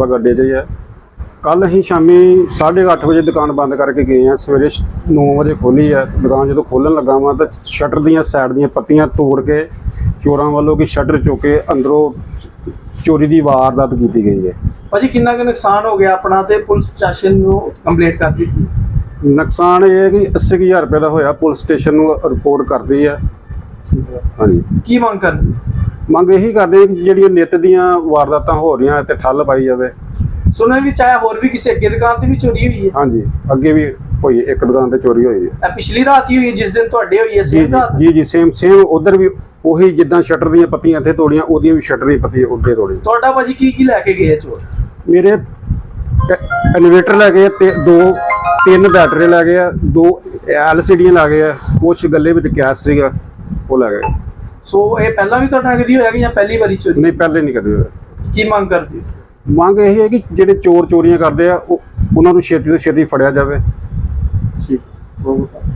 ਬਾਗ ਅੱਡੇ 'ਤੇ ਹੀ ਕੱਲ ਅਸੀਂ ਸ਼ਾਮੀ 8:30 ਵਜੇ ਦੁਕਾਨ ਬੰਦ ਕਰਕੇ ਗਏ ਆ ਸਵੇਰੇ 9 ਵਜੇ ਖੋਲੀ ਹੈ। ਦੁਕਾਨ ਜਦੋਂ ਖੋਲਣ ਲੱਗਾ ਵਾਂ ਤਾਂ ਸ਼ਟਰ ਦੀਆਂ ਸਾਈਡ ਦੀਆਂ ਪੱਤੀਆਂ ਤੋੜ ਕੇ ਚੋਰਾਂ ਵੱਲੋਂ ਕਿ ਸ਼ਟਰ ਚੁੱਕ ਕੇ ਅੰਦਰੋਂ ਚੋਰੀ ਦੀ ਵਾਰਦਾਤ ਕੀਤੀ ਗਈ ਹੈ। ਭਾਜੀ ਕਿੰਨਾ ਕੁ ਨੁਕਸਾਨ ਹੋ ਗਿਆ ਆਪਣਾ ਤੇ ਪੁਲਿਸ ਪ੍ਰਸ਼ਾਸਨ ਨੂੰ ਕੰਪਲੇਂਟ ਕਰ ਦਿੱਤੀ? ਨੁਕਸਾਨ ਇਹ ਹੈ ਕਿ 80000 ਰੁਪਏ ਦਾ ਹੋਇਆ। ਪੁਲਿਸ ਸਟੇਸ਼ਨ ਨੂੰ ਰਿਪੋਰਟ ਕਰਦੀ ਹੈ। ਹਾਂਜੀ। ਕੀ ਮੰਗ ਕਰਦੇ? ਮੰਗ ਇਹੀ ਕਰਦੇ ਕਿ ਜਿਹੜੀਆਂ ਨਿੱਤ ਦੀਆਂ ਵਾਰਦਾਤਾਂ ਹੋ ਰਹੀਆਂ ਤੇ ਠੱਲ ਪਾਈ ਜਾਵੇ। ਸੁਣਨ ਵਿੱਚ ਆਇਆ ਹੋਰ ਵੀ ਕਿਸੇ ਅੱਗੇ ਦੁਕਾਨ ਤੇ ਵੀ ਚੋਰੀ ਹੋਈ ਹੈ? ਹਾਂਜੀ ਅੱਗੇ ਵੀ ਹੋਈ ਇੱਕ ਦੁਕਾਨ ਤੇ ਚੋਰੀ ਹੋਈ ਹੈ। ਇਹ ਪਿਛਲੀ ਰਾਤ ਹੀ ਹੋਈ ਹੈ ਜਿਸ ਦਿਨ ਤੁਹਾਡੇ ਹੋਈ ਹੈ ਜੀ ਸੇਮ ਰਾਤ? ਜੀ ਜੀ ਸੇਮ ਸੇਮ ਉਧਰ ਵੀ ਉਹੀ ਜਿੱਦਾਂ ਸ਼ਟਰ ਦੀਆਂ ਪੱਤੀਆਂ ਇੱਥੇ ਤੋੜੀਆਂ ਉਹਦੀਆਂ ਵੀ ਸ਼ਟਰ ਦੀਆਂ ਪੱਤੀਆਂ ਉੱਤੇ ਤੋੜੀਆਂ ਤੁਹਾਡਾ ਭਾਜੀ ਕੀ ਕੀ ਲੈ ਕੇ ਗਏ ਚੋਰ? ਮੇਰੇ ਇਨਵੇਟਰ ਲੈ ਗਏ ਤੇ ਦੋ ਤਿੰਨ ਬੈਟਰੀ ਲੈ ਗਏ ਆ ਦੋ ਐਲਸੀਡੀਆਂ ਲੈ ਗਏ ਆ ਕੁਛ ਗੱਲੇ ਵਿੱਚ ਕੈਸ਼ ਸੀਗਾ ਉਹ ਲੈ ਗਏ। ਸੋ ਇਹ ਪਹਿਲਾਂ ਵੀ ਤੁਹਾਡਾ ਕਦੀ ਹੋਇਆ ਕਿ ਜਾਂ ਪਹਿਲੀ ਵਾਰੀ ਚੋਰੀ? ਨਹੀਂ ਪਹਿਲੇ ਨਹੀਂ ਕਦੇ ਹੋਇਆ। ਕੀ ਮੰਗ ਕਰਦੇ ਹੋ? ਮੰਗ ਇਹ ਹੈ ਕਿ ਜਿਹੜੇ ਚੋਰ ਚੋਰੀਆਂ ਕਰਦੇ ਆ ਉਹ ਉਹਨਾਂ ਨੂੰ ਛੇਤੀ ਤੋਂ ਛੇਤੀ ਫੜਿਆ ਜਾਵੇ। ਠੀਕ ਬਹੁਤ